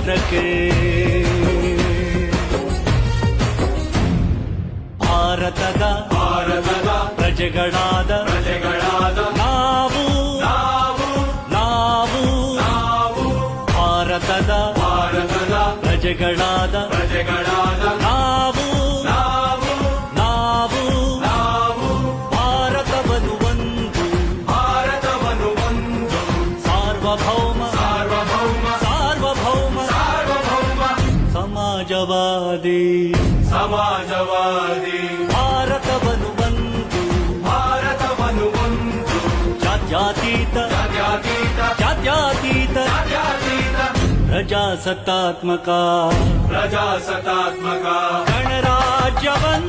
ನಂಬಿಕೆ ಭಾರತದ ಭಾರತದ ಪ್ರಜೆಗಳಾದ ಪ್ರಜೆಗಳಾದ ನಾವು ನಾವು ನಾವು ನಾವು ಭಾರತದ ಭಾರತದ ಪ್ರಜೆಗಳಾದ ಪ್ರಜೆಗಳಾದ ಸಮಾಜವಾದಿ ಸಮಾಜವಾದಿ ಭಾರತವನ್ನು ಒಂದು ಭಾರತವನ್ನು ಒಂದು ಜಾತ್ಯತೀತ ಜಾತ್ಯತೀತ ಜಾತ್ಯತೀತ ಜಾತ್ಯತೀತ ಪ್ರಜಾಸತ್ತಾತ್ಮಕ ಪ್ರಜಾಸತ್ತಾತ್ಮಕ ಗಣರಾಜ್ಯವನ್ನಾಗಿ